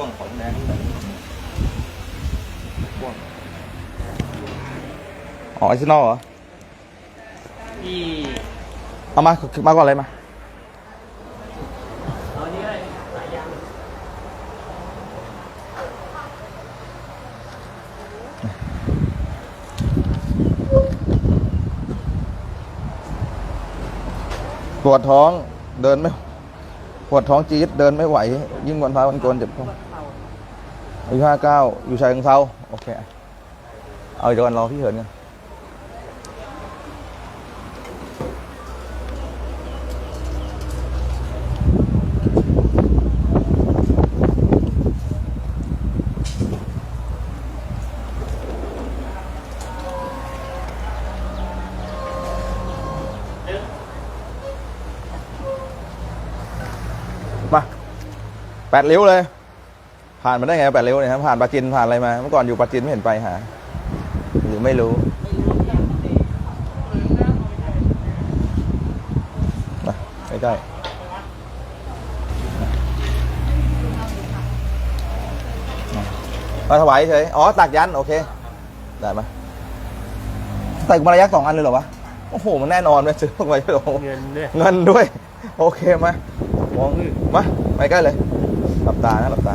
พ่วงของแดงแบบพ่วงอ๋อไอซินอลเหรอที่เอามามาก่อนเลยมาเอาอันนี้ได้สายยางปวดท้องเดินไม่ปวดท้องจี๊ดเดินไม่ไหว ยิ่งวันพระวันโกนเจ็บท้อง อายุห้าเก้าอยู่ชายเชิงเซาโอเค เอาเดี๋ยวกันรอพี่เหินกันมาแปดริ้วเลย ผ่านมาได้ไงแปดริ้วเนี่ยครับผ่านปราจินผ่านอะไรมา เมื่อก่อนอยู่ปราจินไม่เห็นไปหา หรือไม่รู้มาใกล้ๆมาถวายเฉย อ๋อ ตักยัน โอเค ได้ไหมใส่กุมารยักษ์สองอันเลยเหรอวะ โอ้โห มันแน่นอนเลยซื้อมาโอ้โหเงินด้วย เงินด้วย โอเค มามองมา ไปใกล้เลย หลับตานะ หลับตา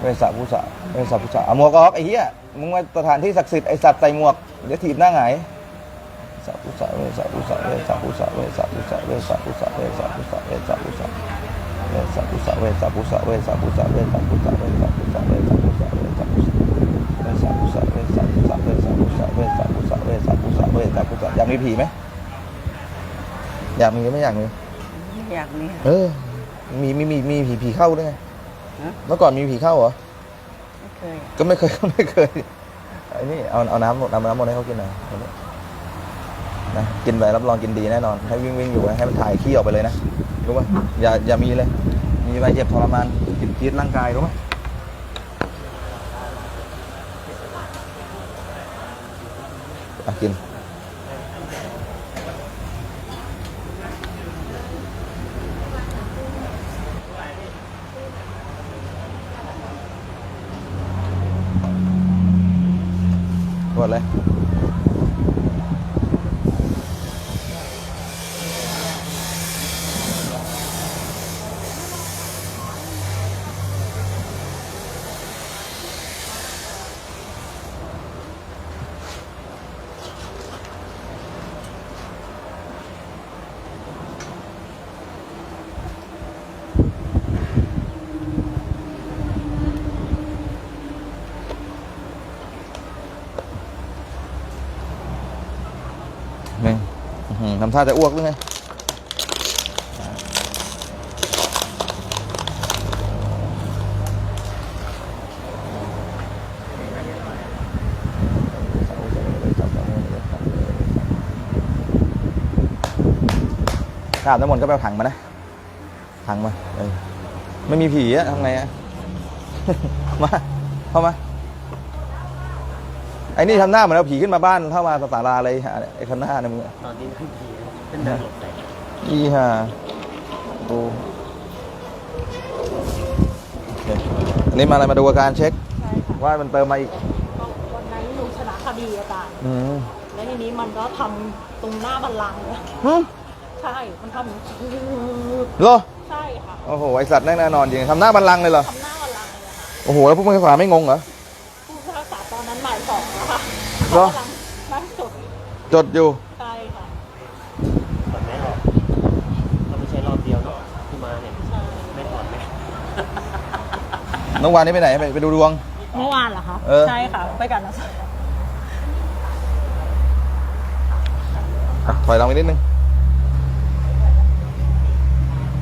เวสัพุสะเวสัพุสะเอาหมวกออกไอ้เหี้ยมึงมาสถานที่ศักดิ์สิทธิ์ไอ้สัตว์ใส่หมวกเดี๋ยวถีบหน้าหงายสัพุสะเวสัพุสะเวสัพุสะเวสัพุสะเวสัพุสะเวสัพุสะเวสัพุสะเวสัพุสะเวสัพุสะเวสัพุสะเวสัพุสะเวสัพุสะเวสัพุสะเวสัพุสะเวสัพุสะเวสัพุสะเวสัพุสะเวสัพุสะเวสัพุสะเวสัพุสะอยากมีผีไหมอยากมีหรือไม่อยากมีอยากมีเออมีมีมีมีผีผีเข้าด้วยไง ฮะ เมื่อก่อนมีผีเข้าเหรอ ไม่เคย ก็ไม่เคย ก็ไม่เคยไอ้นี่เอาเอาน้ำน้ำน้ำมนต์ให้เขากินหน่อยเอาดินะกินไปรับรองกินดีแน่นอน ให้วิ่งวิ่งอยู่ให้มันถ่ายขี้ออกไปเลยนะรู้ป่ะอย่าอย่ามีเลย มีไปเจ็บทรมานกินกีดร่างกายรู้ป่ะอะกิน ทำท่าจะอ้วกหรือไงถ้าอาบน้ำมนต์ก็ไปเอาถังมานะ ถังมาเออไม่มีผีอะทำไงอะ มา เข้ามา ไอ้นี่ทำหน้าเหมือนเอาผีขึ้นมาบ้านเข้ามาศาลาเลยหาไอ้คันหน้าเนี่ยมึงอะตอนนี้ขึ้นทีเป็นแบบหลบแตกอีห่าดูโอเคอันนี้มาอะไรมาดูอาการเช็ค ใช่ค่ะว่ามันเติมมาอีกก็วันนั้นหนูชนะคดีอาจารย์อืมแล้วทีนี้มันก็ทำตรงหน้าบัลลังก์เลยหึใช่ มันทำเหรอใช่ค่ะโอ้โหไอสัตว์แน่นอนจริงทำหน้าบันลังก์เลยเหรอทำหน้าบัลลังก์เลยค่ะโอ้โหแล้วพวกมึงภาษาไม่งงเหรอ เหรอกำลังนั่งจดจดอยู่ ใช่ค่ะถอดแม่ออกก็ไม่ใช่รอบเดียวเนาะที่มาเนี่ยใช่ไม่ถอดแม่น้องวานนี่ไปไหน ไปไปดูดวง เมื่อวานเหรอคะเออ ใช่ค่ะ ไปกันนะอะถอยหลังไปนิดนึง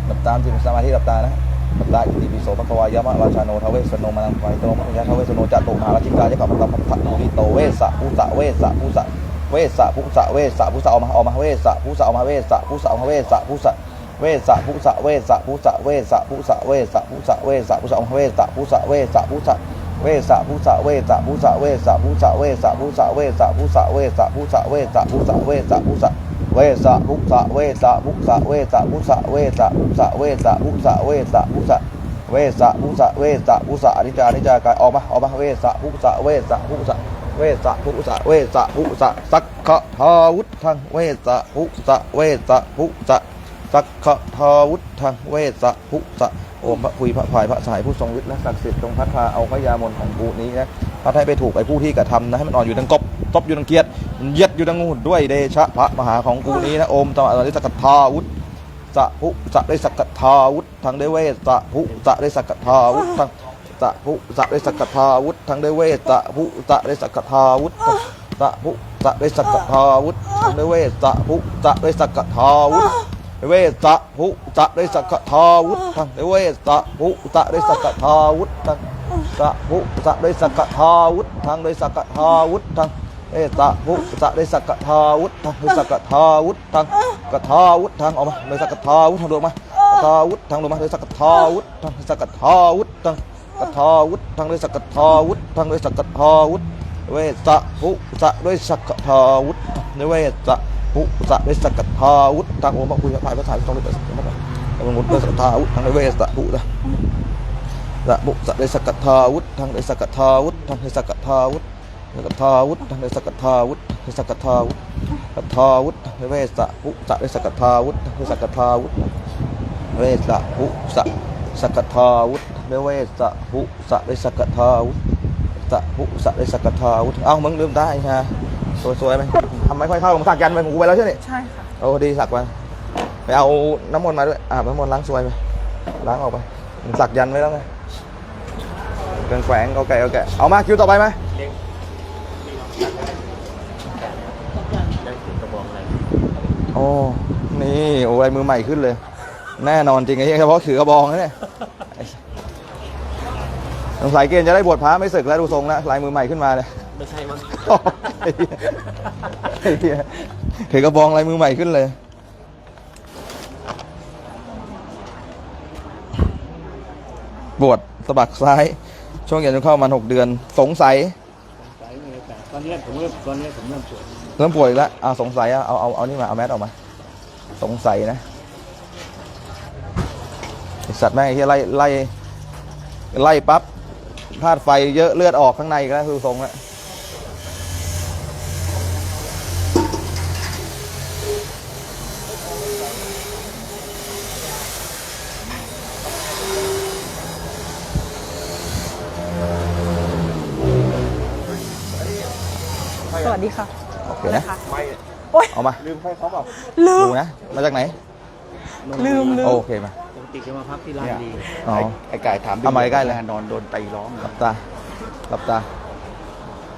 หลับตามจิตสมาธิหลับตานะ ปตตาอิติปิโสภควายามะราชาโนทเวสโนมานังไวโตมะยะทเวสโนจัตโตมหาราชิกายะกับพันตพัทธะมุนิโตเวสะภูสะเวสะภูสะเวสะภูสะเวสะภูสะออกมาออกมาเวสะภูสะออกมาเวสะภูสะออกมาเวสะภูสะเวสะภูสะเวสะภูสะเวสะภูสะเวสะภูสะเวสะภูสะออกมาเวสะภูสะเวสะภูสะเวสะภูสะเวสะภูสะเวสะภูสะเวสะภูสะเวสะภูสะเวสะภูสะเวสะภูสะเวสะภูสะเวสะภุสะ เวสะภุสะเวสะภุสะเวสะภุสะเวสะภุสะเวสะภุสะเวสะภุสะเวสะภุสะเวสะมุสะอนิจจานิจจากายออกมาออกมาเวสะภุสะเวสะภุสะเวสะภุสะเวสะภุสะสักขะทาวุธังเวสะภุสะเวสะภุสะสักขะทาวุธังเวสะภุสะ โอมพระคุยพระพายพระสายผู้ทรงฤทธิ์และศักดิ์สิทธิ์จงพัดพาเอาพระยามนของกูนี้นะพัดให้ไปถูกไอ้ผู้ที่กระทำนะให้มันอ่อนอยู่ดังกบตบอยู่ดังเกียรติเย็ดอยู่ดังงูด้วยเดชะพระมหาของกูนี้นะโอมตมะตอนนี้สักขะทาวุธสะภุสะได้สักกทาวุธทางได้เวสะภุสะได้สักกทาวุธทางสะภุสะได้สักกทาวุธทางได้เวสะภุสะได้สักกทาวุธสะภุสะได้สักกทาวุธทางได้เวสะภุสะได้สักกทาวุธ เวสะภุสะได้สักกทาวุธทางเวสะภุสะได้สักกทาวุธทางสะภุสะได้สักกทาวุธทางได้สักกทาวุธทางเอตะภุสะได้สักกะทาวุธทางได้สักกะทาวุธทางกะทาวุธทางออกมาได้สักกะทาวุธทางลงมากะทาวุธทางลงมาได้สักกะทาวุธทางได้สักกะทาวุธทางกะทาวุธทางได้สักกะทาวุธทางได้สักกะทาวุธเวสะภุสะด้วยสักกะทาวุธในเวสะ หุสะเวสกัตทาวุฒทางองค์คุยพระพายภาษายพระทงฤทธิ์พระองค์วุดสกัตถาวุฒทางเวสตะหุนะระบุสะเวสกัตทาวุฒทางเวสกัตทาวุฒทางเวสกัตทาวุฒสกัตทาวุฒทางเวสกัตทาวุฒเวสกัตถาวุฒกัตาวุฒทางเวสะหุสะเวสกัตถาวุทางเวสกัตทาวุฒเวสะหุสะสกัตทาวุฒเวสะหุสะเวสกัตทาวุฒสะหุสะเวสกัตทาวุฒเอ้ามึงลืมได้ฮะ สวยๆไหมทำไม่ค่อยเข้ามึงสักยันต์ไปกูไปแล้วใช่ไหมใช่ค่ะโอ้ดีสักไปไปเอาน้ำมนต์มาด้วยอาบน้ำมนต์ล้างซวยไปล้างออกไปมึงสักยันต์ไว้แล้วไงเกินแขวงเอาแกะเอาแกะเอามาคิวต่อไปไหมเลี้ยงได้ถึงกระบอกอะไรโอ้นี่โอ้ยมือใหม่ขึ้นเลย แน่นอนจริงไอ้เหี้ยเฉพาะถือกระบองนะเนี่ยไอ้สงสัยเกณฑ์จะได้บวชพระไม่ศึกแล้วดูทรงแล้วลายมือใหม่ขึ้นมาเลย ไม่ใช่มั้งไอ้เหี้ยไอ้เหี้ยถือกระบองลายมือใหม่ขึ้นเลย บวชสะบักซ้าย ช่วงเย็นจนเข้ามาหกเดือน สงสัย สายมือแต่ตอนนี้ผมเริ่มตอนนี้ผมเริ่มปวดเริ่มป่วยอีกแล้วอ่าสงสัยอะเอา เอา เอา นี่มา เอาแมสออกมา สงสัยนะไอสัตว์แม่งไอ้ที่ไล่ ไล่ ไล่ปั๊บธาตุไฟเยอะเลือดออกข้างในอีกแล้วคือทรงแล้ว สวัสดีค่ะโอเคนะค่ะโอ๊ยเอามา ลืมให้เขาบอกลืม ดูนะ มาจากไหน ลืมลืม โอเคมา ปกติจะมาพักที่ร้านดีอ๋อ ไอ้ไก่ถามเอามาใกล้ๆเลย นอนโดนตีร้องหลับตา หลับตา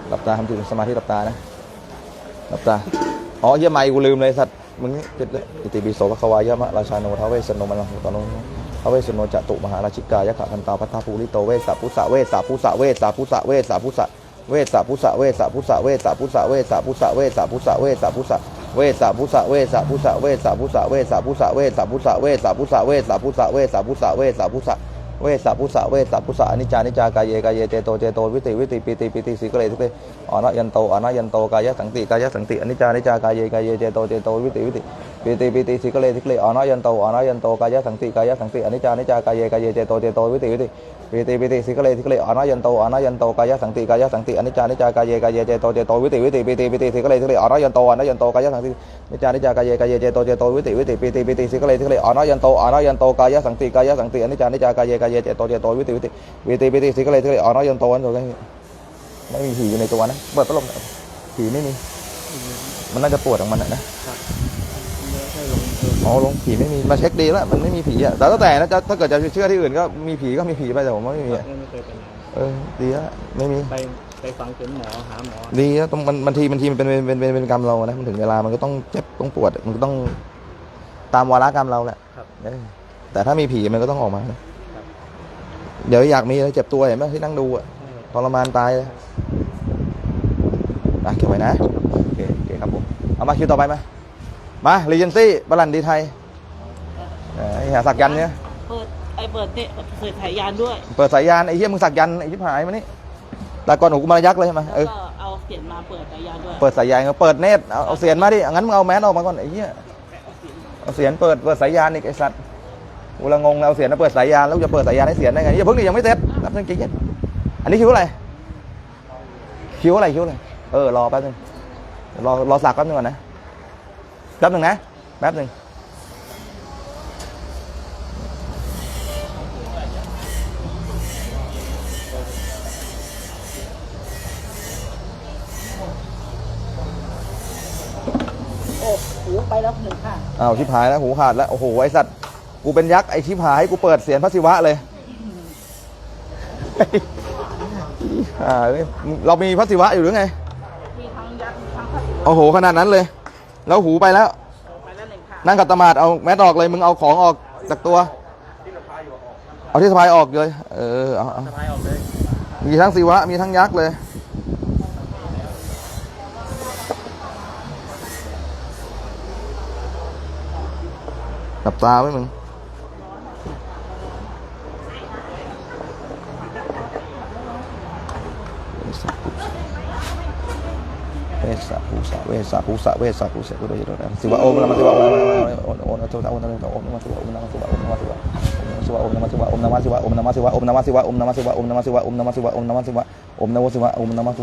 หลับตาทำจิตสมาธิหลับตานะ หลับตา อ๋อเยี่ยไม่กูลืมเลยสัตว์ มึงนี่ผิดเลยอิติปิโสภควายามะราชาโนทาเวสโนมันลังตโนทาเวสโนจตุมหาราชิกายะขะพันตาพัทธาภูริโตเวสะพุสะเวสะพุสะเวสะพุสะเวสะพุสะ เวสะพุสะเวสะพุสะเวสะพุสะเวสะพุสะเวสะพุสะเวสะพุสะเวสะพุสะเวสะพุสะเวสะพุสะเวสะพุสะเวสะพุสะเวสะพุสะเวสะพุสะเวสะพุสะเวสะพุสะเวสะพุสะเวสะพุสะอนิจจานิจจากายเยกายเยเจโตเจโตวิติวิติปิติปิติสิกเลสิกเลอนะยันโตอนะยันโตกายะสังติกายะสังติอนิจจานิจจากายเยกายเยเจโตเจโตวิติวิติปิติปิติสิกเลสิกเลอนะยันโตอนะยันโตกายะสังติกายะสังติอนิจจานิจจากายเยกายเยเจโตเจโตวิติวิติปิติปิติสิกเลสิกเลอนะยันโตอนะยันโตกายะสังติกายะสังติอนิจจานิจจากายเยกายเยเจโตเจโตวิติวิติปิติปิติสิกเลสิกเลอนะยันโตอนะยันโตกายะสังตินิจจานิจากายเยกายเยเจโตเจโตวิติวิติปิติปิติสิกเลสิกเลอนะยันโตอนะยันโตกายะสังติกายะสังติอนิจจานิจากายเยกายเยเจโตเจโตวิติวิติวิตีวิตีสิกเลยที่เลอ๋อนอยยนโตวันโตไม่มีผีอยู่ในตัวนะเปิดพัดลมผีไม่มีมันน่าจะปวดของมันนะ อ๋อลงผีไม่มีมาเช็คดีแล้วมันไม่มีผีอะแต่ตั้งแต่นะจะถ้าเกิดจะเชื่อที่อื่นก็มีผีก็มีผีไปแต่ผมไม่มีอ่เเออดีแล้วไม่มีไปไปฟังเข็มหมอหาหมอดีแล้วตรงมันบางทีบางทีมันเป็นเป็นเป็นเป็นกรรมเรานะมันถึงเวลามันก็ต้องเจ็บต้องปวดมันก็ต้องตามวาระกรรมเราแหละแต่ถ้ามีผีมันก็ต้องออกมาเดี๋ยวอยากมีเจ็บตัวเห็นไหมที่นั่งดูอะทรมานตายเลยนะเก็บไว้นะโอเคครับผมเอามาคิวต่อไปไหม มาลีเจนซี่บาลันดีไทยไอ้หาสักยันเนี่ยเปิดไอ้เปิดเนี่ยเปิดสายยานด้วย เปิดสายยานไอ้เหี้ยมึงสักยันไอ้ชิบหายมานี่ตากอนหูกูมายักษ์เลยใช่ไหมเออเอาเสียนมาเปิดสายยานด้วยเปิดสายยานก็เปิดเนตเอาเอาเสียนมาดิงั้นมึงเอาแมสออกมาก่อนไอ้เหี้ยเอาเสียนเปิดเปิดสายยานอีกไอ้สัตว์กูละงงแล้เอาเสียนมาเปิดสายยานแล้วจะเปิดสายยานให้เสียนได้ไงยังพึ่งนี่ยังไม่เสร็จรับนึงจริงๆอันนี้คิวอะไรคิวอะไรคิวอะไรเออรอแป๊บนึงรอรอสักแป๊บนึงก่อนนะ แป๊บหนึ่งนะ แป๊บหนึ่งโอ้หูไปแล้วหนึ่งค่ะอ้าวชิบหายแล้วหูขาดแล้วโอ้โหไอสัตว์กูเป็นยักษ์ไอชิบหายกูเปิดเสียงพระศิวะเลยอ่าเรามีพระศิวะอยู่หรือไง มีทั้งยักษ์มีทั้งพระศิวะโอ้โหขนาดนั้นเลย แล้วหูไปแล้วนั่งกับตะหมาดเอาแมสออกเลยมึงเอาของออกจากตัว เอาที่สะพายออกเลย เออเอาเอามีทั้งสีวะ มีทั้งยักษ์เลย หลับตาไว้มึง สสะภูสะเวสสะภูสะเวสสะภูสะกุเรยโรนะสิวะโอมนะมาสิวะโอมนะโอนะโตนะโอนะโตโอมนะมาสิวะโอมนะมาสิวะโอมนะมาสิวะโอมนะมาสิวะโอมนะมาสิวะโอมนะมาสิวะโอมนะมาสิวะโอมนะมาสิวะโอมนะมาสิวะโอมนะมาสิ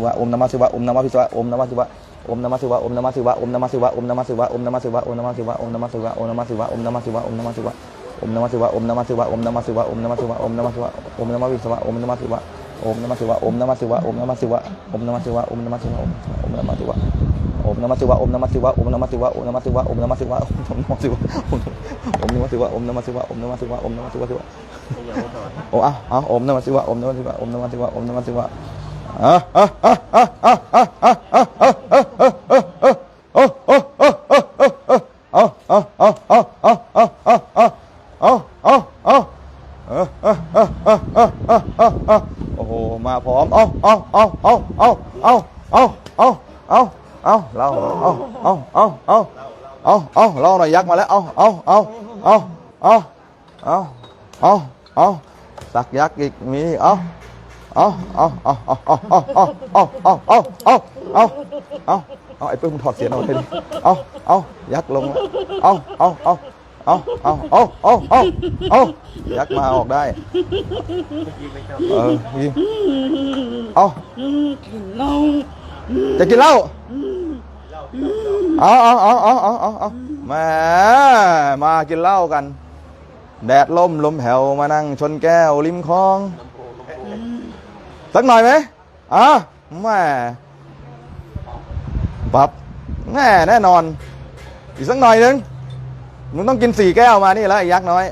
วะโอมนะมาสิวะโอมนะมาสิวะโอมนะมาสิวะโอมนะมาสิวะโอมนะมาสิวะโอมนะมาสิวะอมนมัสิวะอมนมัสิวะอมนมัสิวะอมนมัสิวะอมนมัสิวะอมนมัสิวะอมนมัสิวะอมนมัสิวะอมนมัสิวะอมนมัสิวะอมนมัสิวะอมนมัสิวะอมนมัสิวะอมนมัสิวะอมนมัสิวะอมนมัสิวะอมนมัสิวะอมนมัสิวะ อมนมัสสิวะอมนมัสสิวะอมนมัสสิวะอมนมัสสิวะอมนมัสสิวะอมนมัสสิวะอมนมัสสิวะอมนมัสสิวะอมนมัสสิวะอมนมัสสิวะอมนมัสสิวะอมนมัสสิวะอมนมัสสิวะอมนมัสสิวะอมนมัสสิวะอมนมัสสิวะอมนมัสสิวะโอ้อะอะอมนมัสสิวะอมนมัสสิวะอมนมัสสิวะอมนมัสสิวะอะอะอะอะอะอะอะอะอะอะอะอะอะโอ้ะอ้โอ้โอ้โอ้โอ้โอ้โอ้โอ้โอ้โอ้โอ้โอ้โอ้โอ้โอ้โอ้โอ้โอ้โอ้าพร้อม เอาเอาเอาเอาเอาเอาเอาเอาเอาเอาเราเอาเอาเอาเอาเอาเอาเราหน่อยยักษ์มาแล้ว เอาเอาเอาเอาเอาเอาเอาเอาสักยักษ์อีกมีเอาเอาเอาเอาเอาเอาเอาเอาเอาเอาเอาเอาเอาเอาเอาไอ้เปิ้ลมึงถอดเสียงออกไปดิเอาเอายักษ์ลงเอาเอาเอา เอาเอาเอาเอาเอาเอายักมาออกได้เออยิงเอากินเหล้าจะกินเหล้าเอาเอาเอาเอาเอาเอาเอาแหมมากินเหล้ากัน แดดล่มลมแผ่วมานั่งชนแก้วริมคลองสักหน่อยไหมอะแหม่ปั๊บแน่แน่นอน อีกสักหน่อยนึง มึงต้องกินสี่แก้วมานี่แล้วไอ้ยักษ์น้อย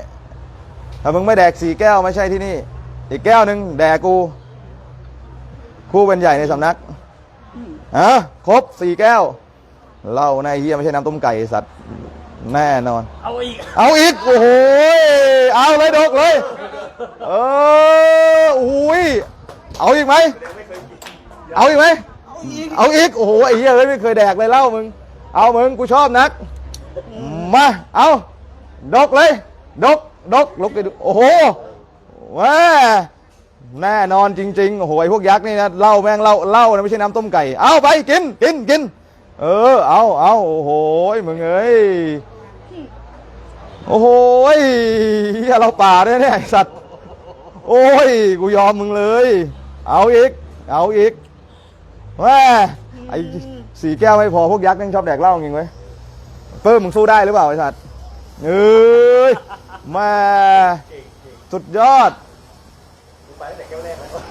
ถ้ามึงไม่แดกสี่แก้วไม่ใช่ที่นี่ อีกแก้วหนึ่งแดกกู คู่เป็นใหญ่ในสำนักอะครบสี่แก้วเหล้าในเฮียไม่ใช่น้ำต้มไก่ไอ้สัตว์แน่นอน เอาอีก เอาอีก โอ้โห เอาเลยดกเลย เอออุ้ย เอาอีกไหม เอาอีกไหม เอาอีก โอ้โหไอ้เหี้ยเอ้ยไม่เคยแดกเลยเหล้ามึง เอามึงกูชอบนัก มา เอาดกเลย ดก ดกลุกไปดูโอ้โหว้าแน่นอนจริงๆ โอ้โหไอพวกยักษ์นี่นะเล้าแม่งเล้าเล้านะไม่ใช่น้ำต้มไก่ เอาไปกินกินกิน เออ เอาเอาโอ้โหมึงเอ้ย โอ้โหเราป่าด้วยเนี่ยสัตว์ โอ้ย กูยอมมึงเลย เอาอีก เอาอีกแม่ไอ้สี่แก้วไม่พอพวกยักษ์ยังชอบแดกเหล้าจริงไหม เพิ่มมึงสู้ได้หรือเปล่าไอ้สัตว์เอ้ยแม่สุดยอด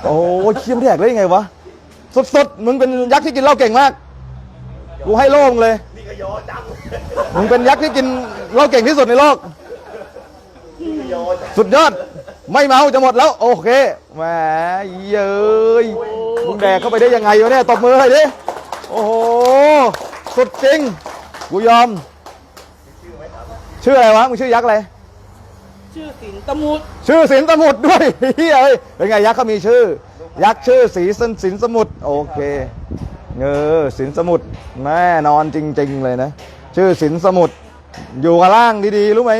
โอ้ยเคี้ยมแดกได้ยังไงวะสดๆมึงเป็นยักษ์ที่กินเหล้าเก่งมากกูให้โล่งเลยมึงเป็นยักษ์ที่กินเหล้าเก่งที่สุดในโลก สุดยอด ไม่เมาจะหมดแล้ว โอเคแหมเย้ยมึงแดกเข้าไปได้ยังไงวะเนี่ยตบมือเลยดิโอ้โหสุดจริงกูยอม ชื่ออะไรวะมึงชื่อยักษ์อะไรชื่อสินตะมุดชื่อสินสมุทรด้วยเฮ้ยเอ้ยเป็นไงยักษ์เขามีชื่อ ยักษ์ชื่อสีสินสินสมุทรโอเคเออสินสมุทรแน่นอนจริง ๆ เลยนะ ชื่อสินสมุทรอยู่กับล่างดีๆรู้ไหม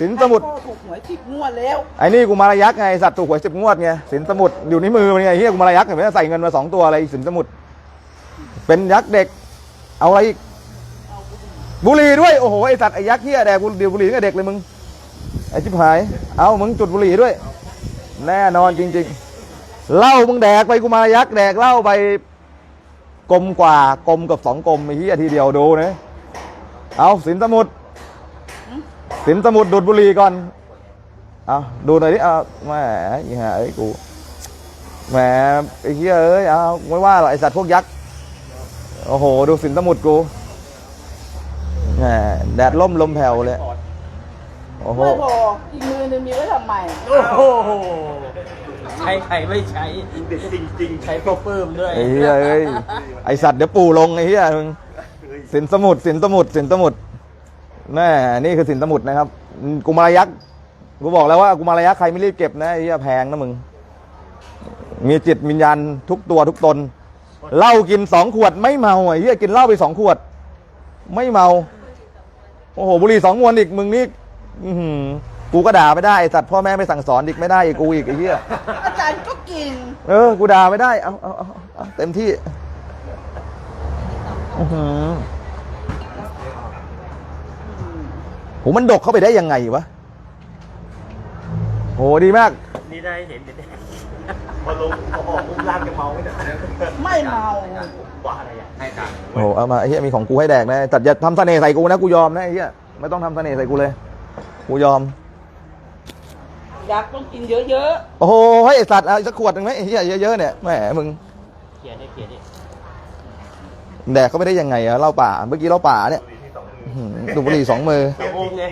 สินสมุทรพ่อถูกหวยสิบงวดแล้วไอ้นี่กูมารยักษ์ไงสัตว์ถูกหวยสิบงวดไงสินสมุทรอยู่ในมือมันไงเฮียกูมารยักษ์เห็นไหมใส่เงินมาสองตัวอะไรสินสมุทรเป็นยักษ์เด็ก เอาอะไรอีก บุหรี่ด้วย โอ้โห ไอสัตว์ไอยักษ์เฮียแดกบุหรี่บุหรี่ตั้งแต่เด็กเลยมึง ไอชิบหาย เอามึงจุดบุหรี่ด้วย แน่นอนจริง ๆเหล้ามึงแดกไปกูมายักษ์แดกเหล้าไปกลมกว่ากลมกับสองกลมไอเฮียทีเดียวดูนะเอาสินสมุทรสินสมุทรดูดบุหรี่ก่อนเอาดูหน่อยดิเอาแหมอีห่าเอ้ยกูแหมไอ้เหี้ยเอ้ยเอาไม่ว่าหรอกไอสัตว์พวกยักษ์โอ้โห ดูสินสมุทรกู แหมแดดล่มลมแผ่วเลย โอ้โห ไม่พออีกมือหนึงมีไว้ทำไมโอ้โหใช้ใครไม่ใช้เด็ดจริงๆใช้พวกปื้มด้วยไอ้เหี้ยเอ้ยไอสัตว์เดี๋ยวปู่ลงไอ้เหี้ยมึงสินสมุทรสินสมุทรสินสมุทรแม่นี่คือสินสมุทรนะครับกุมารยักษ์กูบอกแล้วว่ากุมารยักษ์ใครไม่รีบเก็บนะไอ้เหี้ยแพงนะมึง มีจิตวิญญาณทุกตัวทุกตนเหล้ากินสองขวดไม่เมาไอ้เหี้ยกินเหล้าไปสองขวด ไม่เมา โอ้โหบุหรี่สองมวนอีกมึงนี่อื้อหือกูก็ด่าไม่ได้ไอ้สัตว์พ่อแม่ไม่สั่งสอนอีกไม่ได้อีกกูอีกไอ้เหี้ยอาจารย์ก็กิน เออกูด่าไม่ได้เอาเอาเอาเอาเต็มที่อื้อหือโหมันดกเข้าไปได้ยังไงวะโหดีมาก นี่ได้เห็นเด็ด พอลงพอออกอุ้มร่างจะเมาไม่ได้ไม่เมาว่าอะไรอะให้ตังค์โอ้โหเอามาไอ้เหี้ยมีของกูให้แดกนะแต่อย่าทำเสน่ห์ใส่กูนะกูยอมนะไอ้เหี้ยไม่ต้องทำเสน่ห์ใส่กูเลย กูยอม ยักษ์ต้องกินเยอะโอ้โหให้ไอ้สัตว์เอาอีกสักขวดหนึ่งไหมไอ้เหี้ยเยอะๆเนี่ยแหมมึงเขียนได้เขียนดิแดกเขาไม่ได้ยังไงอะเหล้าป่าเมื่อกี้เหล้าป่าเนี่ยอื้อหือดูดบุหรี่สองมือ สององค์ไง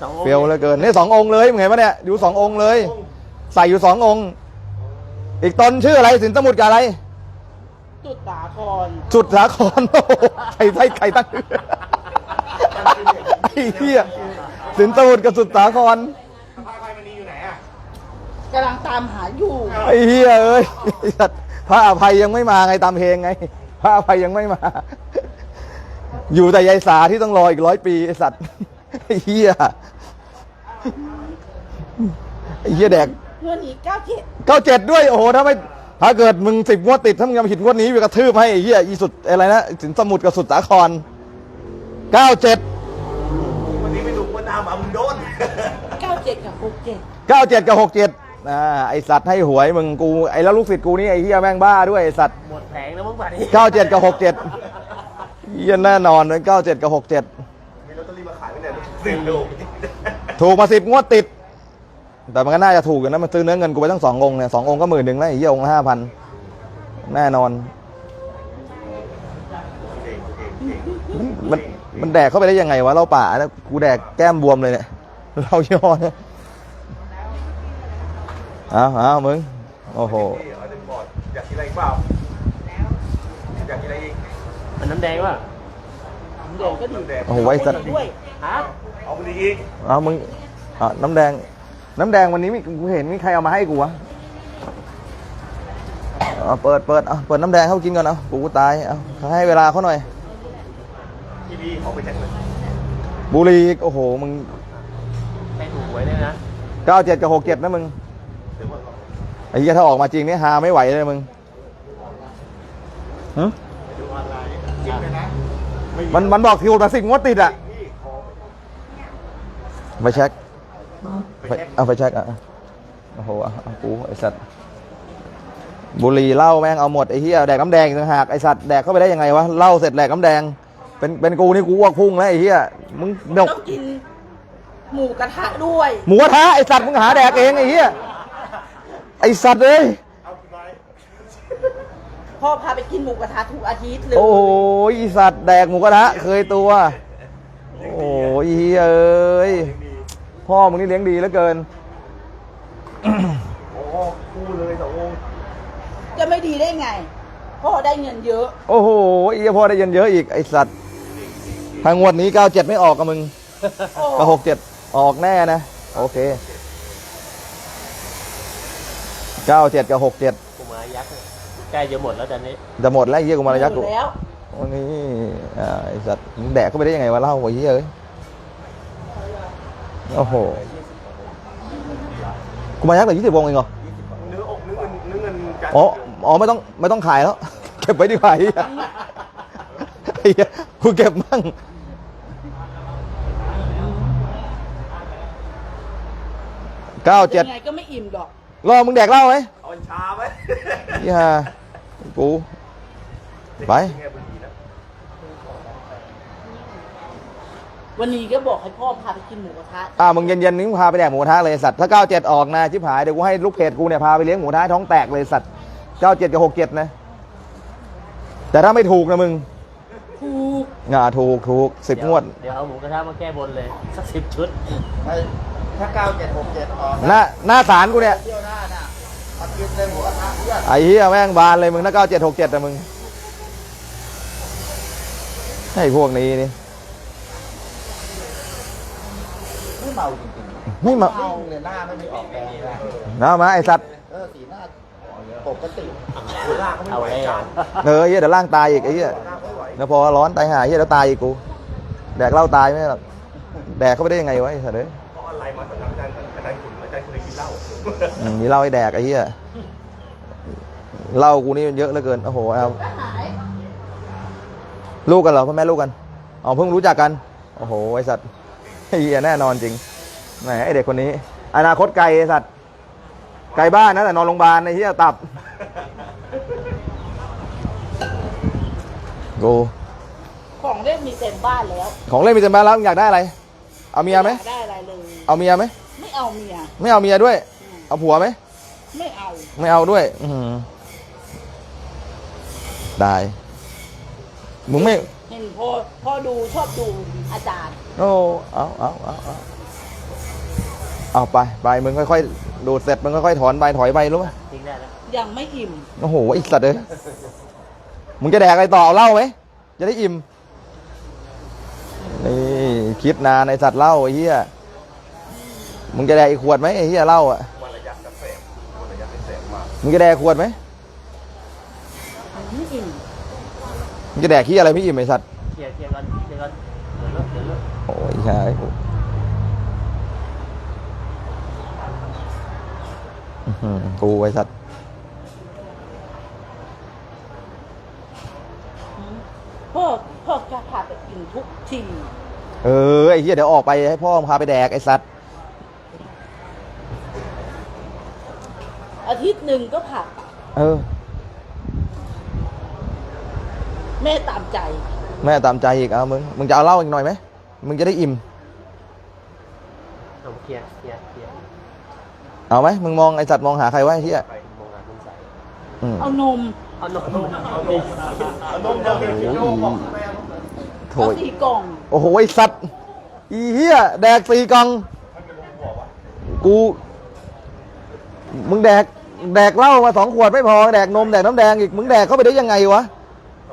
สององค์เฟี้ยวเหลือเกินนี่สององค์เลยมึงเห็นปะเนี่ยอยู่สององค์เลย ใส่อยู่สององค์ อีกตนชื่ออะไรสินสมุทรกับอะไรๆตุดตาคอนสุดสาครโอ้โหใครใครใครตั้งชื่อไอ้เหี้ยสินสมุทรกับสุดสาครกำลังตามหาอยู่ไอ้เหี้ยเอ้ยไอ้สัตว์พระอภัยยังไม่มาไงตามเพลงไง พระอภัยยังไม่มา อยู่แต่ยายสาที่ต้องรออีกร้อยปีไอ้สัตว์ไอ้เหี้ยไอ้เหี้ยแดก เพื่อนอีกเก้าเจ็ดเก้าเจ็ดด้วย โอ้โหถ้าไม่ถ้าเกิดมึงสิบงวดติดถ้ามึงยังไม่ผิดงวดนี้ไปกระทืบให้ไอ้เหี้ยอีสุดอะไรนะสินสมุทรกับสุดสาครเก้าเจ็ดวันนี้ไม่ดูว่าน้ำอะมึงโดน เก้าเจ็ดกับหกเจ็ดเก้าเจ็ดกับหกเจ็ดอ่าไอสัตว์ให้หวยมึงกูไอแล้วลูกศิษย์กูนี่ไอเหี้ยแม่งบ้าด้วยไอสัตว์หมดแผงแล้วมึงป่านนี้เก้าเจ็ดกับหกเจ็ดเหี้ยแน่นอนเลยเก้าเจ็ดกับหกเจ็ดมีลอตเตอรี่มาขายไม่ได้สิบลูกถูกมาสิบงวดติด แต่มันก็น่าจะถูกอยู่นะมันซื้อเนื้อเงินกูไปตั้งสององค์เนี่ยสององค์ก็หมื่นหนึ่งแล้วไอ้เหี้ยองค์ละห้าพันแน่นอนมันมันมันแดกเข้าไปได้ยังไงวะเราป่าแล้วกูแดกแก้มบวมเลยเนี่ยเราย่อเนี่ยเอาเอามึงโอ้โหอยากกินอะไรอีกเปล่าอยากกินอะไรอีกมันน้ำแดงว่ะเดี๋ยวก็ดีแดงโอ้โหไว้สัตว์ด้วยฮะเอาไปอีกเอามึงอะน้ำแดง น้ำแดงวันนี้มีกูเห็นมีใครเอามาให้กูวะเอาเปิดเปิดเอาเปิดน้ำแดงให้เขากินก่อนเอากูตายเอาให้เวลาเขาหน่อยพี่ดีขอไปแจกเลยบุหรีอีกโอ้โหมึงให้ถูกหวยเลยนะเก้าเจ็ดกับหกเจ็ดนะมึงไอ้เหี้ยถ้าออกมาจริงนี่หาไม่ไหวเลยมึงหึมันมันบอกทิวมาสิบงวดติดอะไปเช็ค ไปเอาไปเช็คอะโอ้โหเอาเอากูไอสัตว์บุหรี่เหล้าแม่งเอาหมดไอ้เหี้ยแดกน้ำแดงอีกต่างหากไอสัตว์แดกเข้าไปได้ยังไงวะเหล้าเสร็จแดกน้ำแดง เป็นเป็นกูนี่กูอ้วกพุ่งแล้วไอ้เหี้ยมึงดกต้องกิน หมูกระทะด้วยหมูกระทะไอสัตว์มึงหาแดกเองไอ้เหี้ยไอสัตว์เอ้ยพ่อพาไปกินหมูกระทะทุกอาทิตย์เลยโอ้ยอีสัตว์แดกหมูกระทะเคยตัว โอ้ยเฮ้ยเอ้ย พ่อมึงนี่เลี้ยงดีเหลือเกิน โอ้คู่เลยสองวงจะไม่ดีได้ไงพ่อได้เงินเยอะ โอ้โหอีพ่อได้เงินเยอะอีกไอสัตว์ทางงวดนี้เก้าเจ็ดไม่ออกกับมึงกับหกเจ็ดออกแน่นะ โอเคเก้าเจ็ดกับหกเจ็ดกุมารยักษ์ใกล้จะหมดแล้วตอนนี้ จะหมดแล้วเยี่ยกุมารยักษ์กูแล้ววันนี้ไอสัตว์มึงแดกเข้าไปได้ยังไงวะเล่าไอ้เหี้เอ้ย โอ้โหกูมารยักษ์เหลือยี่สิบวงเองเหรอเนื้ออกเนื้อเงินเนื้อเงินกันอ๋ออ๋อไม่ต้องไม่ต้องขายแล้วเก็บไว้ดีกว่าไอ้เหี้ยไอ้เหี้ยกูเก็บมั่งเก้าเจ็ดยังไงก็ไม่อิ่มหรอกรอมึงแดกเหล้าไหมเอาอันชาไหมยี่ฮะกูไป ยังไงบุญดีนะ วันนี้ก็บอกให้พ่อพาไปกินหมูกระทะอ่ามึงเย็นๆนี้มึงพาไปแดกหมูกระทะเลยไอ้สัตว์ถ้าเก้าเจ็ดออกนะชิบหายเดี๋ยวกูให้ลูกเพจกูเนี่ยพาไปเลี้ยงหมูกระทะให้ท้องแตกเลยสัตว์เก้าเจ็ดกับหกเจ็ดนะ แต่ถ้าไม่ถูกนะมึงถูกอ่าถูกถูกสิบงวด เดี๋ยวเอาหมูกระทะมาแก้บนเลย สักสิบชุดถ้าเก้าเจ็ดหกเจ็ดออกหน้าหน้าศาลกูเนี่ยเที่ยวหน้าน่ะมากินเลยหมูกระทะเพื่อนไอ้เหี้ยแม่งบานเลยมึงถ้าเก้าเจ็ดหกเจ็ดนะมึงให้พวกนี้นี่ ไม่ เมาจริงไม่มาๆเมาเลยหน้าไม่มีออกแดงเลยน้ามาไอ้สัตว์ เออสีหน้าปกติเอาแล้วเออไอ้เหี้ยเดี๋ยวร่างตายอีกไอ้เหี้ยแล้วพอร้อนตายหายเหี้ยเดี๋ยวตายอีกกู แดกเหล้าตายไหมหรอกแดกเข้าไปได้ยังไงวะไอ้สัตว์เอ้ยเพราะอะไรมาสำนักอาจารย์อาจารย์คุณอาจารย์คุณเลยกินเหล้าอืมมีเหล้าให้แดกไอ้เหี้ยเหล้ากูนี่มันเยอะเหลือเกิน โอ้โหเอาลูกกันเหรอพ่อแม่ลูกกัน อ๋อเพิ่งรู้จักกัน โอ้โหไอสัตว์ไอ้ เหี้ยแน่นอนจริงแหมไอเด็กคนนี้ อนาคตไกลไอสัตว์ไกลบ้านนะแต่นอนโรงพยาบาลไอ้เหี้ยตับกูของเล่นมีเต็มบ้านแล้วของเล่นมีเต็มบ้านแล้วมึงอยากได้อะไร เอาเมียไหมอยากได้อะไรเลย เอาเมียไหมไม่เอาเมีย ไม่เอาเมียด้วยเอาผัวไหมไม่เอา ไม่เอาด้วย อื้อหือได้มึงไม่ เห็นพ่อพ่อดูชอบดูอาจารย์ โอ้เอาเอาเอาเอาเอาไปไปมึงค่อยๆดูดเสร็จมึงค่อยๆถอนไปถอยไปรู้ไหมทิ้งได้แล้วยังไม่อิ่มโอ้โหไอ้สัตว์เลยมึงจะแดกอะไรต่อเอาเหล้าไหมจะได้อิ่มนี่คิดนานไอ้สัตว์เหล้าไอ้เหี้ยมึงจะแดกอีกขวดไหมไอ้เหี้ยเหล้าอะวันระยะกระเสพวันระยะกระเสพมากมึงจะแดกขวดไหมไม่อิ่ม มึงจะแดกขี้อะไรไม่อิ่มไอ้สัตว์เคลียร์เคลียร์กันเคลียร์กันเดี๋ยวเลิกเดี๋ยวเลิกโอ้ยใช่อื้อหือกูไอ้สัตว์พ่อพ่อจะพาไปกินทุกทีเออไอ้เหี้ยเดี๋ยวออกไปให้พ่อมึงพาไปแดกไอ้สัตว์อาทิตย์หนึ่งก็ผัก เออ แม่ตามใจ แม่ตามใจอีกเอามึง มึงจะเอาเหล้าอีกหน่อยไหม มึงจะได้อิ่ม เอาเคลียร์เคลียร์เคลียร์เอาไหมมึงมองไอ้สัตว์มองหาใครวะไอ้เหี้ยไปมองหาคุณใส่อืมเอานมเอานมเอานมเอานมเอานมโอ้โหโถเอายสี่กล่อง โอ้โหไอ้สัตว์อีเหี้ยแดกสี่กล่อง กู มึงแดก แดกเหล้ามาสองขวดไม่พอ แดกนมแดกน้ำแดงอีก มึงแดกเข้าไปได้ยังไงวะ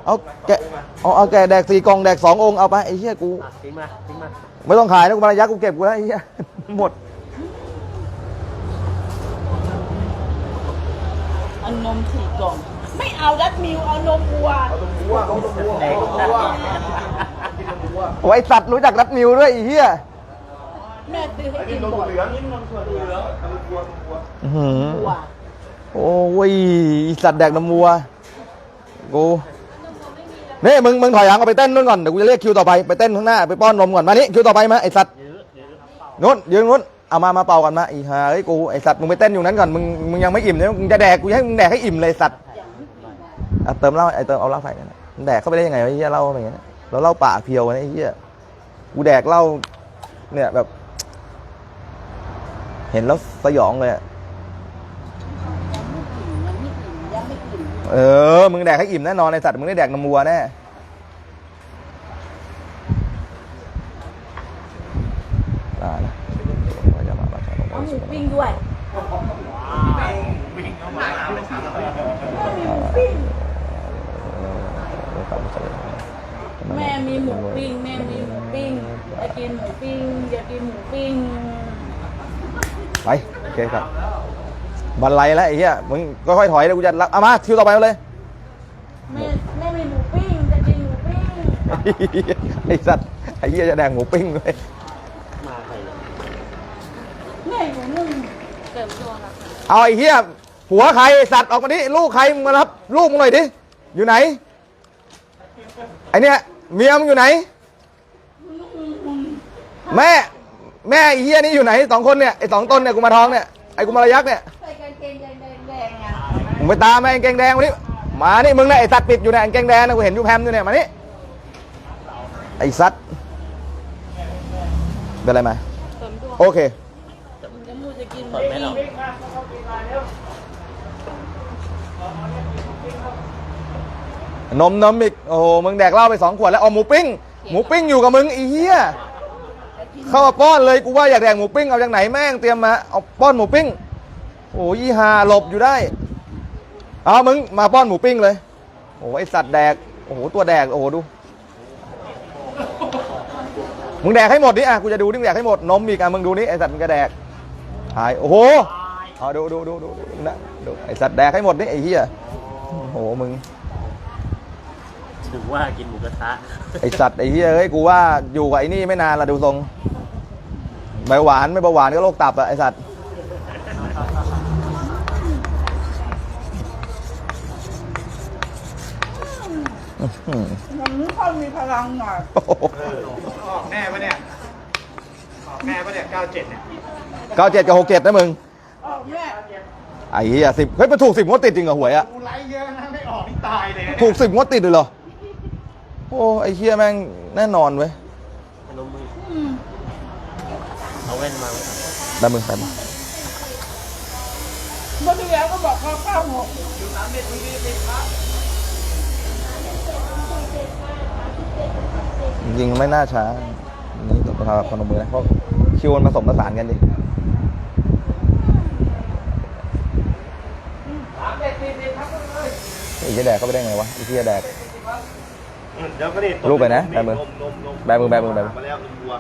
เอาแกะเอาเอาแกะแดกสี่กล่องแดกสององค์เอาไปไอ้เหี้ยกู อะทิ้งมาทิ้งมาไม่ต้องขายนะกูมาระยะกูเก็บกูแล้วไอ้เหี้ย หมด เอานมสี่กล่อง ไม่เอาดัดมิวเอานมวัวแดงได้โอ้ยสัตว์รู้จักรัดมิวด้วยไอ้เหี้ยแม่ซื้อให้กินบ่อยอื้อหือวัวโอ้ยไอ้สัตว์แดกน้ำวัวกู นี่มึงมึงถอยหลังเอาไปเต้นนู่นก่อนเดี๋ยวกูจะเรียกคิวต่อไปไปเต้นข้างหน้าไปป้อนนมก่อนมานี่คิวต่อไปมาไอสัตว์นู้นยืนนู้นเอามามาเป่ากันมาไอ้ห่าเอ้ยกูไอสัตว์มึงไปเต้นอยู่นั้นก่อนมึงมึงยังไม่อิ่มเลยมึงจะแดกกูให้มึงแดกให้อิ่มเลยสัตว์อะเติมเหล้าไอเติมเอาเหล้าใส่กันนะแดกเข้าไปได้ยังไงไอ้เหี้ยเหล้าอะไรอย่างเงี้ยแล้วเหล้าปากเพียวนะไอ้เหี้ยกูแดกเหล้าเนี่ยแบบ เห็นแล้วสยองเลยอะ ยังไม่อิ่มยังไม่อิ่ม เออ มึงแดกให้อิ่มแน่นอนไอสัตว์มึงได้แดกน้ำวัวแน่ตายละว่าจะมาราชาลงเอาหมูปิ้งด้วยแม่มีหมูปิ้งแม่มีหมูปิ้งอยากกินหมูปิ้งอยากกินหมูปิ้งไป โอเคครับ บันไลแล้วไอ้เหี้ยมึงค่อยๆถอยเลยกูจะรับเอามาคิวต่อไปเอาเลยแม่แม่มีหมูปิ้งจะกินหมูปิ้งไอ้สัตว์ไอ้เหี้ยจะแดงหมูปิ้งเลยมาใครเนี่ยแม่หมูนึ่งเอาไอ้เหี้ยผัวใครไอ้สัตว์ออกมาดิลูกใครมึงมารับลูกมึงหน่อยดิอยู่ไหนไอเนี้ยเมียมึงอยู่ไหน แม่แม่ไอ้เหี้ยนี่อยู่ไหนสองคนเนี่ยไอ้สองตนเนี่ยกูมาท้องเนี่ยไอ้กูมาระยักษ์เนี่ย ใส่กางเกงแดงๆอะมึงไปตามแม่งเกงแดงมานี่มานี่มึงเนี่ยไอ้สัตว์ปิดอยู่เนี่ยกางเกงแดงนะกูเห็นอยู่แพมอยู่เนี่ยมานี่ไอ้สัตว์เป็นไรไหมาโอเคจะมูจะกินหเปิมูดไหมเรานมนมอีกโอ้โหมึงแดกเหล้าไปสองขวดแล้วเอาหมูปิ้ง หมูปิ้งอยู่กับมึงไอ้เหี้ยเข้ามาป้อนเลยกูว่าอยากแดกหมูปิ้งเอาจากไหนแม่งเตรียมมาเอาป้อนหมูปิ้ง โอ้ยยี่หาหลบอยู่ได้ เอามึงมาป้อนหมูปิ้งเลย โอ้ไอสัตว์แดก โอ้โห ตัวแดก โอ้โห ดู มึงแดกให้หมดดิอะ กูจะดูดิมึงแดกให้หมด นมอีกอะ มึงดูนี่ไอสัตว์มึงก็แดกหาย โอ้โหเอาดูดูดูดูดูนะดูไอสัตว์แดกให้หมดนี่ไอเหี้ย โอ้โห มึง ถือว่ากินหมูกระทะ ไอสัตว์ไอเหี้ย เฮ้ย กูว่าอยู่กับไอ้นี่ไม่นานละดูทรงเบาหวานไม่เบาหวานก็โรคตับอะไอสัตว์ มันไม่ค่อยมีพลังหน่อยโอ้โหออกแน่ปะเนี่ยออกแน่ปะเนี่ยเก้าเจ็ดเนี่ยเก้าเจ็ดกับหกเจ็ดนะมึงออกแม่ไอ้เหี้ยสิบเฮ้ยมันถูกสิบงวดติดจริงเหรอหวยอะกูไลค์เยอะนะไม่ออกนี่ตายเลยนะถูกสิบงวดติดเลยเหรอโอ้ไอ้เหี้ยแม่งแน่นอนเว้ยนมมือเอาแว่นมาไว้ก่อนได้มึงไปมึงเมื่อที่แล้วก็บอกเขาเก้าหก จริงๆไม่น่าช้านี่ต้องทำแบบพนมมือนะเพราะคิวมันผสมผสานกันดิไอ้เหี้ยแดกเข้าไปได้ไงวะไอ้เหี้ยแดก เดี๋ยวก็ดิรูปไปนะแบมือนมนมนมแบมือแบมือแบมือ มาแล้วนมวัว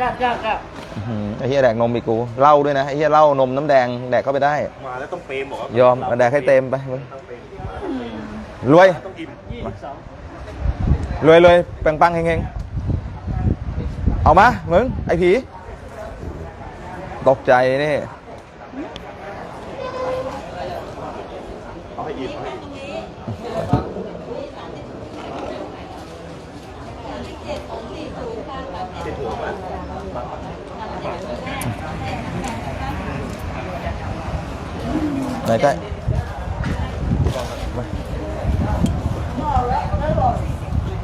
จ้าจ้าจ้าอื้อหือไอ้เหี้ยแดกนมอีกกูเหล้าด้วยนะไอ้เหี้ยเหล้านมน้ำแดงแดกเข้าไปได้ มาแล้วต้องเปรมบอกว่ายอมมาแดกให้เต็มไปมึงต้องเปรมรวย ต้องอิ่ม ยี่สิบสอง รวยรวยปังปังๆเฮงเอามามึง ไอ้ผี ตกใจนี่ไหนใกล้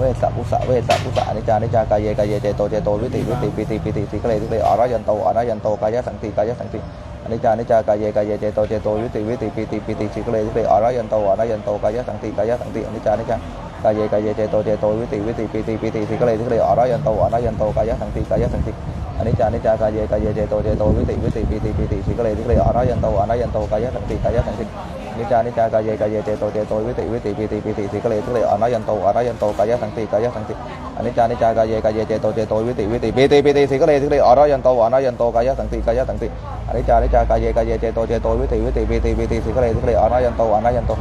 เวสสะพุสะเวสสะพุสะอนิจจานิจจากายเยกายเยเจโตเจโตวิติวิติปิติปิติสิกเลสิกเลอรยันโตอรยันโตกายสังติกายสังติอนิจจานิจจากายเยกายเยเจโตเจโตวิติวิติปิติปิติสิกเลสิกเลอรยันโตอรยันโตกายสังติกายสังติอนิจจานิจากายเยกายเยเจโตเจโตวิติวิติปิติปิติสิกเลสิกเลอรยันโตอรยันโตกายสังติกายสังติ อนิจจานิจจากายเยกายเยเจโตเจโตวิติวิติปิติปิติสิกเลสิกเลอรยันโตอรยันโตกายสังติกายสังตินิจจานิจจากายเยกายเยเจโตเจโตวิติวิติปิติปิติสิกเลยสิกเลยอรยันโตอรยันโตกายสังติกายสังติอนิจจานิจจากายเยกายเยเจโตเจโตวิติวิติปิติปิติสิกเลยสิกเลยอรยันโตอรยันโตกายสังติกายสังติอนิจจานิจจากายเยกายเยเจโตเจโตวิติวิติปิติปิติสิกเลยสิกเลยอรยันโตอรยันโต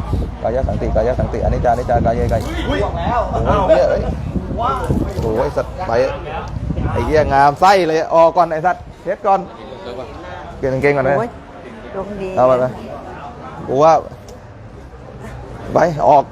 กายสังติกายสังติอนิจจานิจจากายเยกายอุ้ยแล้วอ้ยเยโอ้ยสัตว์ไป ไอ้เหี้ยงามไส้เลยออกก่อนไอ้สัตว์เช็ดก่อนเปลี่ยนกางเกงก่อนเลยโอ้ยดวงดี เอาไปไปกูว่าไปออก